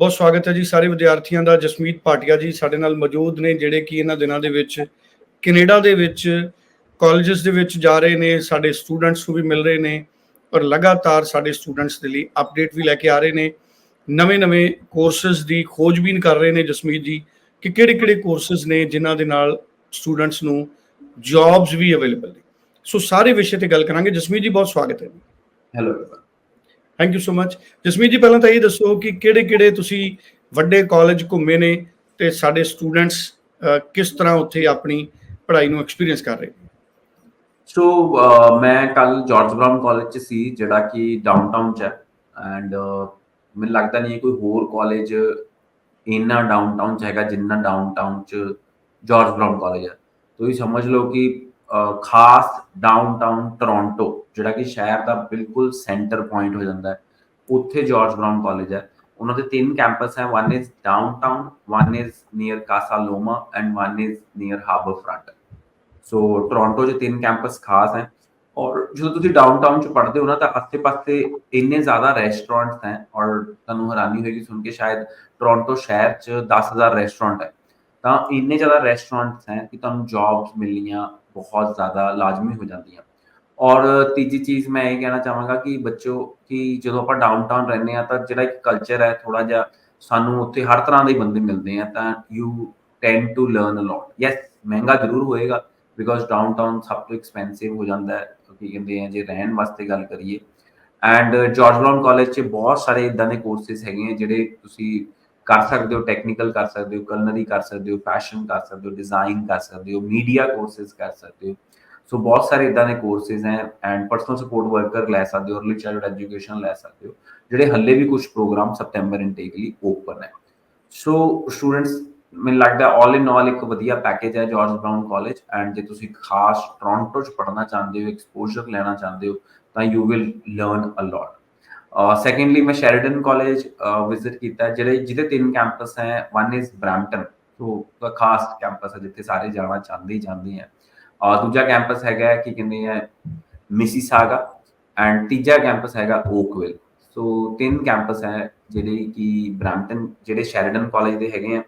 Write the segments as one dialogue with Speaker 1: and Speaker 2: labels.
Speaker 1: ਬਹੁਤ ਸਵਾਗਤ ਹੈ ਜੀ ਸਾਰੇ ਵਿਦਿਆਰਥੀਆਂ ਦਾ। ਜਸਮੀਤ ਭਾਟੀਆ ਜੀ ਸਾਡੇ ਨਾਲ ਮੌਜੂਦ ਨੇ, ਜਿਹੜੇ ਕਿ ਇਹਨਾਂ ਦਿਨਾਂ ਦੇ ਵਿੱਚ ਕੈਨੇਡਾ ਦੇ ਵਿੱਚ ਕਾਲਜਸ ਦੇ ਵਿੱਚ ਜਾ ਰਹੇ ਨੇ, ਸਾਡੇ ਸਟੂਡੈਂਟਸ ਨੂੰ ਵੀ ਮਿਲ ਰਹੇ ਨੇ ਔਰ ਲਗਾਤਾਰ ਸਾਡੇ ਸਟੂਡੈਂਟਸ ਦੇ ਲਈ ਅਪਡੇਟ ਵੀ ਲੈ ਕੇ ਆ ਰਹੇ ਨੇ। ਨਵੇਂ-ਨਵੇਂ ਕੋਰਸਸ ਦੀ ਖੋਜਬੀਨ ਕਰ ਰਹੇ ਨੇ ਜਸਮੀਤ ਜੀ ਕਿ ਕਿਹੜੇ-ਕਿਹੜੇ ਕੋਰਸਸ ਨੇ ਜਿਨ੍ਹਾਂ ਦੇ ਨਾਲ ਸਟੂਡੈਂਟਸ ਨੂੰ ਜੌਬਸ ਵੀ ਅਵੇਲੇਬਲ ਨੇ। ਸੋ ਸਾਰੇ ਵਿਸ਼ੇ ਤੇ ਗੱਲ ਕਰਾਂਗੇ। ਜਸਮੀਤ ਜੀ, ਬਹੁਤ ਸਵਾਗਤ ਹੈ ਜੀ।
Speaker 2: Hello.
Speaker 1: Thank you so much Jasmeet ji ਪਹਿਲਾਂ ਤਾਂ ਇਹ ਦੱਸੋ ਕਿ ਕਿਹੜੇ-ਕਿਹੜੇ ਤੁਸੀਂ ਵੱਡੇ ਕਾਲਜ ਘੁੰਮੇ ਨੇ ਤੇ ਸਾਡੇ ਸਟੂਡੈਂਟਸ ਕਿਸ ਤਰ੍ਹਾਂ ਉੱਥੇ ਆਪਣੀ ਪੜ੍ਹਾਈ ਨੂੰ ਐਕਸਪੀਰੀਅੰਸ ਕਰ ਰਹੇ ਨੇ?
Speaker 2: ਸੋ ਮੈਂ ਕੱਲ ਜਾਰਜ ਬ੍ਰਾਊਨ ਕਾਲਜ ਚ ਸੀ, ਜਿਹੜਾ ਕਿ ਡਾਊਨਟਾਊਨ ਚ ਹੈ ਐਂਡ ਮੈਨੂੰ ਲੱਗਦਾ ਨਹੀਂ ਕੋਈ ਹੋਰ ਕਾਲਜ ਇੰਨਾ ਡਾਊਨਟਾਊਨ ਚ ਹੈਗਾ ਜਿੰਨਾ ਡਾਊਨਟਾਊਨ ਚ ਜਾਰਜ ਬ੍ਰਾਊਨ ਕਾਲਜ ਹੈ। ਤੁਸੀਂ ਸਮਝ ਲਓ ਕਿ ਖਾਸ ਡਾਊਨਟਾਊਨ ਟੋਰਾਂਟੋ ਜਿਹੜਾ ਕਿ ਸ਼ਹਿਰ ਦਾ ਬਿਲਕੁਲ ਸੈਂਟਰ ਪੁਆਇੰਟ ਹੋ ਜਾਂਦਾ ਹੈ ਉੱਥੇ ਜਾਰਜ ਬ੍ਰਾਊਨ ਕਾਲਜ ਹੈ ਉਹਨਾਂ ਦੇ ਤਿੰਨ ਕੈਂਪਸ ਹੈ one is downtown one is near Casa Loma and one is near harbour front so Toronto 'ਚ ਤਿੰਨ ਕੈਂਪਸ ਖਾਸ ਹੈ ਔਰ ਜਦੋਂ ਤੁਸੀਂ ਡਾਊਨਟਾਊਨ 'ਚ ਪੜ੍ਹਦੇ ਹੋ ਨਾ ਤਾਂ ਆਸ-ਪਾਸੇ ਇੰਨੇ ਜ਼ਿਆਦਾ ਰੈਸਟੋਰੈਂਟਸ ਹੈ ਔਰ ਤੁਹਾਨੂੰ ਹੈਰਾਨੀ ਹੋਏਗੀ ਸੁਣ ਕੇ ਸ਼ਾਇਦ ਟੋਰਾਂਟੋ ਸ਼ਹਿਰ 'ਚ 10000 ਰੈਸਟੋਰੈਂਟ ਹੈ ਤਾਂ ਇੰਨੇ ਜ਼ਿਆਦਾ ਰੈਸਟੋਰੈਂਟਸ ਹੈ ਕਿ ਤੁਹਾਨੂੰ ਜੌਬਸ ਮਿਲਣੀਆਂ ਬਹੁਤ ਜ਼ਿਆਦਾ ਲਾਜ਼ਮੀ ਹੋ ਜਾਂਦੀਆਂ ਔਰ ਤੀਜੀ ਚੀਜ਼ ਮੈਂ ਇਹ ਕਹਿਣਾ ਚਾਹਾਂਗਾ ਕਿ ਬੱਚੋ ਕਿ ਜਦੋਂ ਆਪਾਂ ਡਾਊਨਟਾਊਨ ਰਹਿੰਦੇ ਆ ਤਾਂ ਜਿਹੜਾ ਇੱਕ ਕਲਚਰ ਹੈ ਥੋੜਾ ਜਿਹਾ ਸਾਨੂੰ ਉੱਥੇ ਹਰ ਤਰ੍ਹਾਂ ਦੇ ਬੰਦੇ ਮਿਲਦੇ ਆ ਤਾਂ you tend to learn a lot yes ਮਹਿੰਗਾ ਜ਼ਰੂਰ ਹੋਏਗਾ ਬਿਕੋਜ਼ ਡਾਊਨਟਾਊਨ ਸਭ ਤੋਂ ਐਕਸਪੈਂਸਿਵ ਹੋ ਜਾਂਦਾ ਹੈ ਕੀ ਕਹਿੰਦੇ ਆ ਜੇ ਰਹਿਣ ਵਾਸਤੇ ਗੱਲ ਕਰੀਏ ਐਂਡ ਜਾਰਜ ਬ੍ਰਾਊਨ ਕਾਲਜ 'ਚ ਬਹੁਤ ਸਾਰੇ ਇਦਾਂ ਦੇ ਕੋਰਸਿਸ ਹੈਗੇ ਆ ਜਿਹੜੇ ਤੁਸੀਂ ਕਰ ਸਕਦੇ ਹੋ ਟੈਕਨੀਕਲ ਕਰ ਸਕਦੇ ਹੋ ਕਲਨਰੀ ਕਰ ਸਕਦੇ ਹੋ ਫੈਸ਼ਨ ਕਰ ਸਕਦੇ ਹੋ ਡਿਜ਼ਾਈਨ ਕਰ ਸਕਦੇ ਹੋ ਮੀਡੀਆ ਕੋਰਸਿਸ ਕਰ ਸਕਦੇ ਹੋ ਸੋ ਬਹੁਤ ਸਾਰੇ ਇਦਾਂ ਦੇ ਕੋਰਸਿਸ ਹੈ ਐਂਡ ਪਰਸਨਲ ਸਪੋਰਟ ਵਰਕਰ ਲੈ ਸਕਦੇ ਹੋ ਅਰਲੀ ਚਾਈਲਡ ਐਜੂਕੇਸ਼ਨ ਲੈ ਸਕਦੇ ਹੋ ਜਿਹੜੇ ਹੱਲੇ ਵੀ ਕੁਝ ਪ੍ਰੋਗਰਾਮ ਸਪਟੈਂਬਰ ਇਨਟੇਕ ਲਈ ਓਪਨ ਹੈ ਸੋ ਸਟੂਡੈਂਟਸ ਮੈਨੂੰ ਲੱਗਦਾ ਆਲ ਇਨ ਆਲ ਇੱਕ ਵਧੀਆ ਪੈਕੇਜ ਹੈ ਜਾਰਜ ਬ੍ਰਾਊਨ ਕਾਲਜ ਐਂਡ ਜੇ ਤੁਸੀਂ ਖਾਸ ਟੋਰਾਂਟੋ 'ਚ ਪੜ੍ਹਨਾ ਚਾਹੁੰਦੇ ਹੋ ਐਕਸਪੋਜ਼ਰ ਲੈਣਾ ਚਾਹੁੰਦੇ ਹੋ ਤਾਂ you will learn a lot secondly ਮੈਂ ਸ਼ੈਰੀਡਨ ਕਾਲਜ ਵਿਜ਼ਿਟ ਕੀਤਾ ਜਿਹੜੇ ਜਿਹਦੇ ਤਿੰਨ ਕੈਂਪਸ ਹੈ ਵਨ ਇਜ਼ ਬ੍ਰੈਂਟਨ ਸੋ ਖਾਸ ਕੈਂਪਸ ਹੈ, ਜਿੱਥੇ ਸਾਰੇ ਜਾਣਾ ਚਾਹੁੰਦੇ ਹੀ ਜਾਂਦੇ ਆ। uh, ਦੂਜਾ ਕੈਂਪਸ ਹੈਗਾ ਕੀ ਕਹਿੰਦੇ ਆ ਮਿਸੀਸਾਗਾ ਐਂਡ ਤੀਜਾ ਕੈਂਪਸ ਹੈਗਾ ਓਕਵਿਲ ਸੋ ਤਿੰਨ ਕੈਂਪਸ ਹੈ, ਜਿਹੜੇ ਕਿ ਬ੍ਰੈਂਟਨ ਜਿਹੜੇ ਸ਼ੈਰੀਡਨ ਕਾਲਜ ਦੇ ਹੈਗੇ ਆ।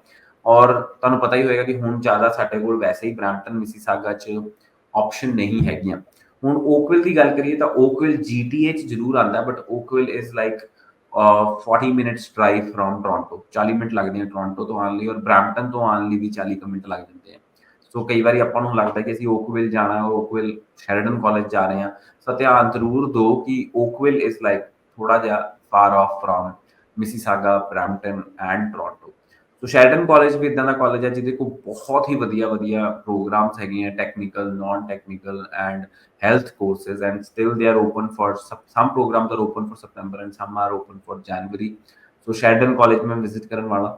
Speaker 2: ਔਰ ਤੁਹਾਨੂੰ ਪਤਾ ਹੀ ਹੋਏਗਾ ਕਿ ਹੁਣ ਜ਼ਿਆਦਾ ਸਾਡੇ ਕੋਲ ਵੈਸੇ ਹੀ ਬ੍ਰੈਂਟਨ ਮਿਸੀਸਾਗਾ 'ਚ ਆਪਸ਼ਨ ਨਹੀਂ ਹੈਗੀਆਂ। ਹੁਣ ਓਕਵਿਲ ਦੀ ਗੱਲ ਕਰੀਏ ਤਾਂ ਓਕਵਿਲ ਜੀਟੀਏ 'ਚ ਜ਼ਰੂਰ ਆਂਦਾ but Oakville is like 40 minutes drive from Toronto 40 minute ਲੱਗਦੇ ਆ ਟੋਰਾਂਟੋ ਤੋਂ ਆਉਣ ਲਈ ਔਰ ਬ੍ਰੈਂਪਟਨ ਤੋਂ ਆਉਣ ਲਈ ਵੀ 40 ਮਿੰਟ ਲੱਗ ਜਾਂਦੇ ਆ। ਸੋ ਕਈ ਵਾਰੀ ਆਪਾਂ ਨੂੰ ਲੱਗਦਾ ਕਿ ਅਸੀਂ ਓਕਵਿਲ ਜਾਣਾ ਹੈ ਓਕਵਿਲ ਸ਼ੈਰੀਡਨ ਕਾਲਜ ਜਾ ਰਹੇ ਹਾਂ ਸੋ ਧਿਆਨ ਜ਼ਰੂਰ ਦਿਓ ਕਿ ਓਕਵਿਲ ਇਜ਼ ਲਾਈਕ ਥੋੜਾ ਜਿਹਾ far off from Mississauga Brampton and Toronto so Sheridan college ਵੀ ਇਦਾਂ ਦਾ ਕਾਲਜ ਹੈ ਜਿਹਦੇ ਕੋਲ ਬਹੁਤ ਹੀ ਵਧੀਆ ਵਧੀਆ ਪ੍ਰੋਗਰਾਮਸ ਹੈਗੇ ਆ technical non technical and health courses and still they are open for some programs are open for September and some are open for January. So Sheridan College ਮੈਂ ਵਿਜ਼ਿਟ ਕਰਨ ਵਾਲਾ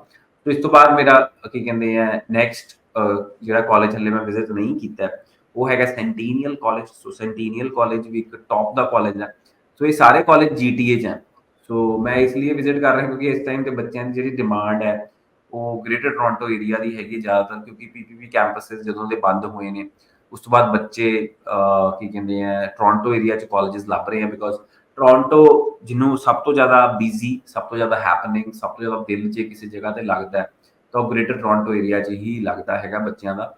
Speaker 2: ਤੋਂ ਇਸ ਤੋਂ ਬਾਅਦ ਮੇਰਾ ਕੀ ਕਹਿੰਦੇ ਆ ਨੈਕਸਟ ਜਿਹੜਾ ਕਾਲਜ ਹਲੇ ਮੈਂ ਵਿਜ਼ਿਟ ਨਹੀਂ ਕੀਤਾ ਉਹ ਹੈਗਾ ਸੈਂਟੀਨੀਅਲ ਕਾਲਜ ਸੋ ਸੈਂਟੀਨੀਅਲ ਕਾਲਜ ਵੀ ਇੱਕ ਟੌਪ ਦਾ ਕਾਲਜ ਹੈ ਸੋ ਇਹ ਸਾਰੇ ਕਾਲਜ ਜੀਟੀਏ ਚ ਹੈ ਸੋ ਮੈਂ ਇਸ ਲਈ ਵਿਜ਼ਿਟ ਕਰ ਰਿਹਾ ਕਿਉਂਕਿ ਇਸ ਟਾਈਮ ਤੇ ਬੱਚਿਆਂ ਦੀ ਜਿਹੜੀ ਡਿਮਾਂਡ ਹੈ ਉਹ ਗ੍ਰੇਟਰ ਟੋਰਾਂਟੋ ਏਰੀਆ ਦੀ ਹੈਗੀ ਜ਼ਿਆਦਾਤਰ, ਕਿਉਂਕਿ ਪੀਪੀਪੀ ਕੈਂਪਸਸ ਜਦੋਂ ਦੇ ਬੰਦ ਹੋਏ ਨੇ, ਉਸ ਤੋਂ ਬਾਅਦ ਬੱਚੇ ਕੀ ਕਹਿੰਦੇ ਆ ਟੋਰਾਂਟੋ ਏਰੀਆ ਚ ਕਾਲਜਸ ਲੱਭ ਰਹੇ ਆ ਬਿਕੋਜ਼ ਟੋਰਾਂਟੋ ਜਿਹਨੂੰ ਸਭ ਤੋਂ ਜ਼ਿਆਦਾ ਬਿਜ਼ੀ ਸਭ ਤੋਂ ਜ਼ਿਆਦਾ ਹੈਪਨਿੰਗ ਸਭ ਤੋਂ ਜ਼ਿਆਦਾ ਦਿਲ 'ਚ ਕਿਸੇ ਜਗ੍ਹਾ ਤੇ ਲੱਗਦਾ ਹੈ, ਤਾਂ ਉਹ ਗ੍ਰੇਟਰ ਟੋਰਾਂਟੋ ਏਰੀਆ 'ਚ ਹੀ ਲੱਗਦਾ ਹੈਗਾ ਬੱਚਿਆਂ ਦਾ।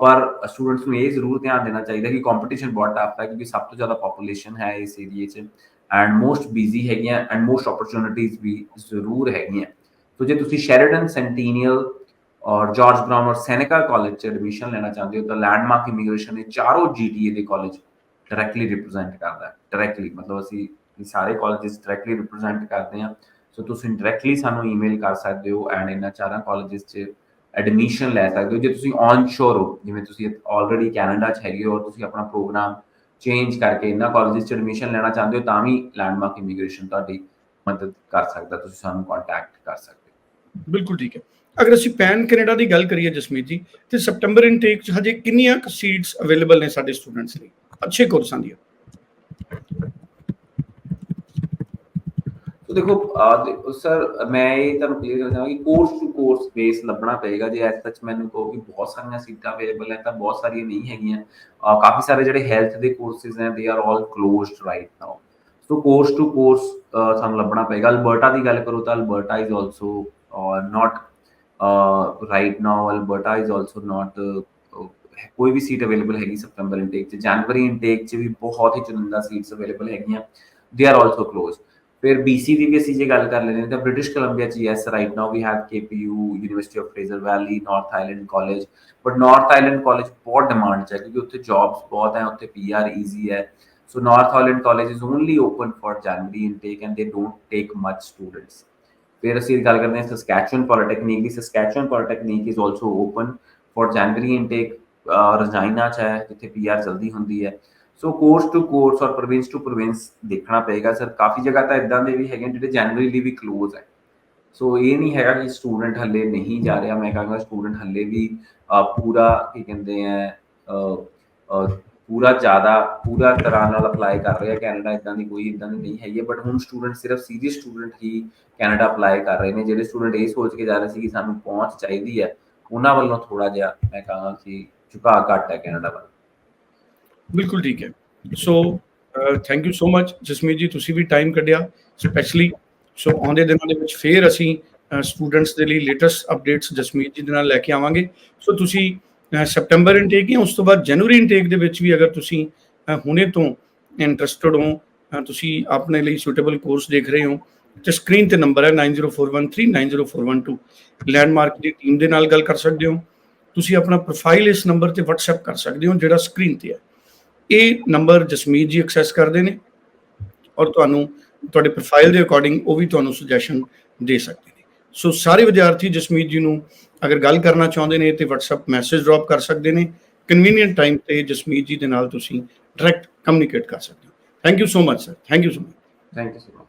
Speaker 2: ਪਰ ਸਟੂਡੈਂਟਸ ਨੂੰ ਇਹ ਜ਼ਰੂਰ ਧਿਆਨ ਦੇਣਾ ਚਾਹੀਦਾ ਕਿ ਕੰਪੀਟੀਸ਼ਨ ਬਹੁਤ ਟਫ ਹੈ ਕਿਉਂਕਿ ਸਭ ਤੋਂ ਜ਼ਿਆਦਾ ਪੋਪੂਲੇਸ਼ਨ ਹੈ ਇਸ ਏਰੀਆ 'ਚ ਐਂਡ ਮੋਸਟ ਬਿਜ਼ੀ ਹੈਗੀਆਂ ਐਂਡ ਮੋਸਟ ਓਪਰਚੁਨਿਟੀਜ਼ ਵੀ ਜ਼ਰੂਰ ਹੈਗੀਆਂ। ਸੋ ਜੇ ਤੁਸੀਂ ਸ਼ੈਰਡਨ ਸੈਂਟੀਨੀਅਲ ਔਰ ਜਾਰਜ ਬ੍ਰਾਊਨ ਔਰ ਸੈਨੇਕਾ ਕਾਲਜ ਚ ਐਡਮਿਸ਼ਨ ਲੈਣਾ ਚਾਹੁੰਦੇ ਹੋ, ਤਾਂ ਲੈਂਡਮਾਰਕ ਇਮੀਗ੍ਰੇਸ਼ਨ ਇਹ ਚਾਰੋਂ ਜੀਟੀਏ ਦੇ ਕਾਲਜ ਡਾਇਰੈਕਟਲੀ ਰਿਪਰੈਜ਼ੈਂਟ ਕਰਦਾ ਹੈ ਡਾਇਰੈਕਟਲੀ ਮਤਲਬ ਅਸੀਂ ਸਾਰੇ ਕਾਲਜਸ ਡਾਇਰੈਕਟਲੀ ਰਿਪਰੈਜ਼ੈਂਟ ਕਰਦੇ ਹਾਂ। ਸੋ ਤੁਸੀਂ ਡਾਇਰੈਕਟਲੀ ਸਾਨੂੰ ਈਮੇਲ ਕਰ ਸਕਦੇ ਹੋ ਐਂਡ ਇਹਨਾਂ ਚਾਰਾਂ ਕਾਲਜਸ ਚ ਐਡਮਿਸ਼ਨ ਲੈ ਸਕਦੇ ਹੋ। ਜੇ ਤੁਸੀਂ ਔਨ ਸ਼ੋਰ ਹੋ, ਜਿਵੇਂ ਤੁਸੀਂ ਆਲਰੇਡੀ ਕੈਨੇਡਾ ਚ ਹੈਗੇ ਹੋ ਤੁਸੀਂ ਆਪਣਾ ਪ੍ਰੋਗਰਾਮ ਚੇਂਜ ਕਰਕੇ ਇਹਨਾਂ ਕਾਲਜਸ ਚ ਐਡਮਿਸ਼ਨ ਲੈਣਾ ਚਾਹੁੰਦੇ ਹੋ, ਤਾਂ ਵੀ ਲੈਂਡਮਾਰਕ ਇਮੀਗ੍ਰੇਸ਼ਨ ਤੁਹਾਡੀ ਮਦਦ ਕਰ ਸਕਦਾ, ਤੁਸੀਂ ਸਾਨੂੰ ਕੰਟੈਕਟ ਕਰ ਸਕਦੇ ਹੋ।
Speaker 1: ਬਿਲਕੁਲ ਠੀਕ ਹੈ। ਅਗਰ ਅਸੀਂ ਪੈਨ ਕੈਨੇਡਾ ਦੀ ਗੱਲ ਕਰੀਏ ਜਸਮੀਤ ਜੀ, ਤੇ ਸਪਟੈਂਬਰ ਇਨਟੇਕ ਚ ਹਜੇ ਕਿੰਨੀਆਂ ਸੀਟਸ ਅਵੇਲੇਬਲ ਨੇ ਸਾਡੇ ਸਟੂਡੈਂਟਸ ਲਈ? ਅੱਛੇ ਕੋਰਸਾਂ ਦੀਆਂ।
Speaker 2: ਤੋ ਦੇਖੋ ਸਰ, ਮੈਂ ਇਹ ਤੁਹਾਨੂੰ ਕਲੀਅਰ ਕਰਨਾ ਚਾਹਾਂਗਾ ਕਿ ਕੋਰਸ ਟੂ ਕੋਰਸ ਬੇਸ ਲੱਭਣਾ ਪਏਗਾ। ਜੇ ਐਸ ਸੱਚ ਮੈਨੂੰ ਕਹੋ ਕਿ ਬਹੁਤ ਸਾਰੀਆਂ ਸੀਟਾਂ ਅਵੇਲੇਬਲ ਹੈ, ਤਾਂ ਬਹੁਤ ਸਾਰੀਆਂ ਨਹੀਂ ਹੈਗੀਆਂ। ਕਾਫੀ ਸਾਰੇ ਜਿਹੜੇ ਹੈਲਥ ਦੇ ਕੋਰਸਿਸ ਹੈ they are all closed right now so course to course ਸਾਨੂੰ ਲੱਭਣਾ ਪਏਗਾ। ਅਲਬਰਟਾ ਦੀ ਗੱਲ ਕਰੋ ਤਾਂ Alberta is also not right now Alberta is also not ਕੋਈ ਵੀ ਸੀਟ ਅਵੇਲੇਬਲ ਹੈਗੀ ਸਤੰਬਰ ਇਨਟੇਕ ਚ ਜਨਵਰੀ ਇਨਟੇਕ ਚ ਵੀ ਬਹੁਤ ਹੀ ਚੁਣਿੰਦਾ ਸੀਟਸ ਅਵੇਲੇਬਲ ਹੈਗੀਆਂ ਦੇ ਆਰ ਆਲਸੋ ਕਲੋਜ਼ ਫਿਰ BC ਦੀ ਵੀ ਅਸੀਂ ਜੇ ਗੱਲ ਕਰ ਲੈਂਦੇ ਤਾਂ ਬ੍ਰਿਟਿਸ਼ ਕੋਲੰਬੀਆ ਚ yes right now we have KPU university of Fraser Valley North Island college but North Island college ਬਹੁਤ ਡਿਮਾਂਡ ਚ ਹੈ ਕਿਉਂਕਿ ਉੱਥੇ ਜੌਬਸ ਬਹੁਤ ਹੈ ਉੱਥੇ PR ਈਜ਼ੀ ਹੈ so North Island College is only open for January intake and they don't take much students. ਫਿਰ ਅਸੀਂ ਗੱਲ ਕਰਦੇ ਹਾਂ Saskatchewan polytechnic the. Saskatchewan polytechnic is also open for January intake Regina ਚ ਹੈ, ਜਿੱਥੇ ਪੀਆਰ ਜਲਦੀ ਹੁੰਦੀ ਹੈ। So course to course or province to province ਦੇਖਣਾ ਪਏਗਾ ਸਰ ਕਾਫੀ ਜਗ੍ਹਾ ਤਾਂ ਇਦਾਂ ਦੇ ਵੀ ਹੈਗੇ ਜਿਹੜੇ ਜਨਵਰੀ ਲਈ ਵੀ ਕਲੋਜ਼ ਹੈ। ਸੋ ਇਹ ਨਹੀਂ ਹੈਗਾ ਕਿ ਸਟੂਡੈਂਟ ਹੱਲੇ ਨਹੀਂ ਜਾ ਰਿਹਾ। ਮੈਂ ਕਹਾਂਗਾ ਸਟੂਡੈਂਟ ਹੱਲੇ ਵੀ ਪੂਰਾ ਕੀ ਕਹਿੰਦੇ ਆ ਪੂਰਾ ਜ਼ਿਆਦਾ, ਪੂਰਾ ਤਰ੍ਹਾਂ ਨਾਲ ਅਪਲਾਈ ਕਰ ਰਿਹਾ ਕੈਨੇਡਾ ਇਦਾਂ ਦੀ ਕੋਈ ਇਦਾਂ ਦੀ ਨਹੀਂ ਹੈਗੀ ਬਟ ਹੁਣ ਸਟੂਡੈਂਟ ਸਿਰਫ ਸੀਰੀਅਸ ਸਟੂਡੈਂਟ ਹੀ ਕੈਨੇਡਾ ਅਪਲਾਈ ਕਰ ਰਹੇ ਨੇ, ਜਿਹੜੇ ਸਟੂਡੈਂਟ ਇਹ ਸੋਚ ਕੇ ਜਾ ਰਹੇ ਸੀ ਕਿ ਸਾਨੂੰ ਪਹੁੰਚ ਚਾਹੀਦੀ ਹੈ, ਉਹਨਾਂ ਵੱਲੋਂ ਥੋੜਾ ਜਿਹਾ ਮੈਂ ਕਹਾਂਗਾ ਕਿ ਝੁਕਾਅ ਘੱਟ ਹੈ ਕੈਨੇਡਾ ਵੱਲ।
Speaker 1: ਬਿਲਕੁਲ ਠੀਕ ਹੈ। So thank you so much Jasmeet ji, ਤੁਸੀਂ ਵੀ ਟਾਈਮ ਕੱਢਿਆ ਸਪੈਸ਼ਲੀ ਸੋ ਆਉਂਦੇ ਦਿਨਾਂ ਦੇ ਵਿੱਚ ਫੇਰ ਅਸੀਂ ਸਟੂਡੈਂਟਸ ਦੇ ਲਈ ਲੇਟੈਸਟ ਅਪਡੇਟਸ ਜਸਮੀਤ ਜੀ ਦੇ ਨਾਲ ਲੈ ਕੇ ਆਵਾਂਗੇ। ਸੋ ਤੁਸੀਂ ਸੈਪਟੈਂਬਰ ਇਨਟੇਕ ਜਾਂ ਉਸ ਤੋਂ ਬਾਅਦ ਜਨਵਰੀ ਇਨਟੇਕ ਦੇ ਵਿੱਚ ਵੀ ਅਗਰ ਤੁਸੀਂ ਹੁਣੇ ਤੋਂ ਇੰਟਰਸਟਿਡ ਹੋ ਤੁਸੀਂ ਆਪਣੇ ਲਈ ਸੁਟੇਬਲ ਕੋਰਸ ਦੇਖ ਰਹੇ ਹੋ, ਤੇ ਸਕਰੀਨ ਤੇ ਨੰਬਰ ਹੈ 9041390412 ਲੈਂਡਮਾਰਕ ਦੀ ਟੀਮ ਦੇ ਨਾਲ ਗੱਲ ਕਰ ਸਕਦੇ ਹੋ। ਤੁਸੀਂ ਆਪਣਾ ਪ੍ਰੋਫਾਈਲ ਇਸ ਨੰਬਰ ਤੇ WhatsApp ਕਰ ਸਕਦੇ ਹੋ, ਜਿਹੜਾ ਸਕਰੀਨ ਤੇ ਹੈ। ਇਹ ਨੰਬਰ ਜਸਮੀਤ ਜੀ ਐਕਸੈਸ ਕਰਦੇ ਨੇ, ਔਰ ਤੁਹਾਨੂੰ ਤੁਹਾਡੇ ਪ੍ਰੋਫਾਈਲ ਦੇ ਅਕੋਰਡਿੰਗ ਉਹ ਵੀ ਤੁਹਾਨੂੰ ਸੁਜੈਸ਼ਨ ਦੇ ਸਕਦੇ ਨੇ। ਸੋ ਸਾਰੇ ਵਿਦਿਆਰਥੀ ਜਸਮੀਤ ਜੀ ਨੂੰ ਅਗਰ ਗੱਲ ਕਰਨਾ ਚਾਹੁੰਦੇ ਨੇ ਤੇ WhatsApp ਮੈਸੇਜ ਡ੍ਰੌਪ ਕਰ ਸਕਦੇ ਨੇ। ਕਨਵੀਨੀਅੰਟ ਟਾਈਮ ਤੇ ਜਸਮੀਤ ਜੀ ਦੇ ਨਾਲ ਤੁਸੀਂ ਡਾਇਰੈਕਟ ਕਮਿਊਨੀਕੇਟ ਕਰ ਸਕਦੇ ਹੋ। Thank you so much sir thank you so much
Speaker 2: thank you so much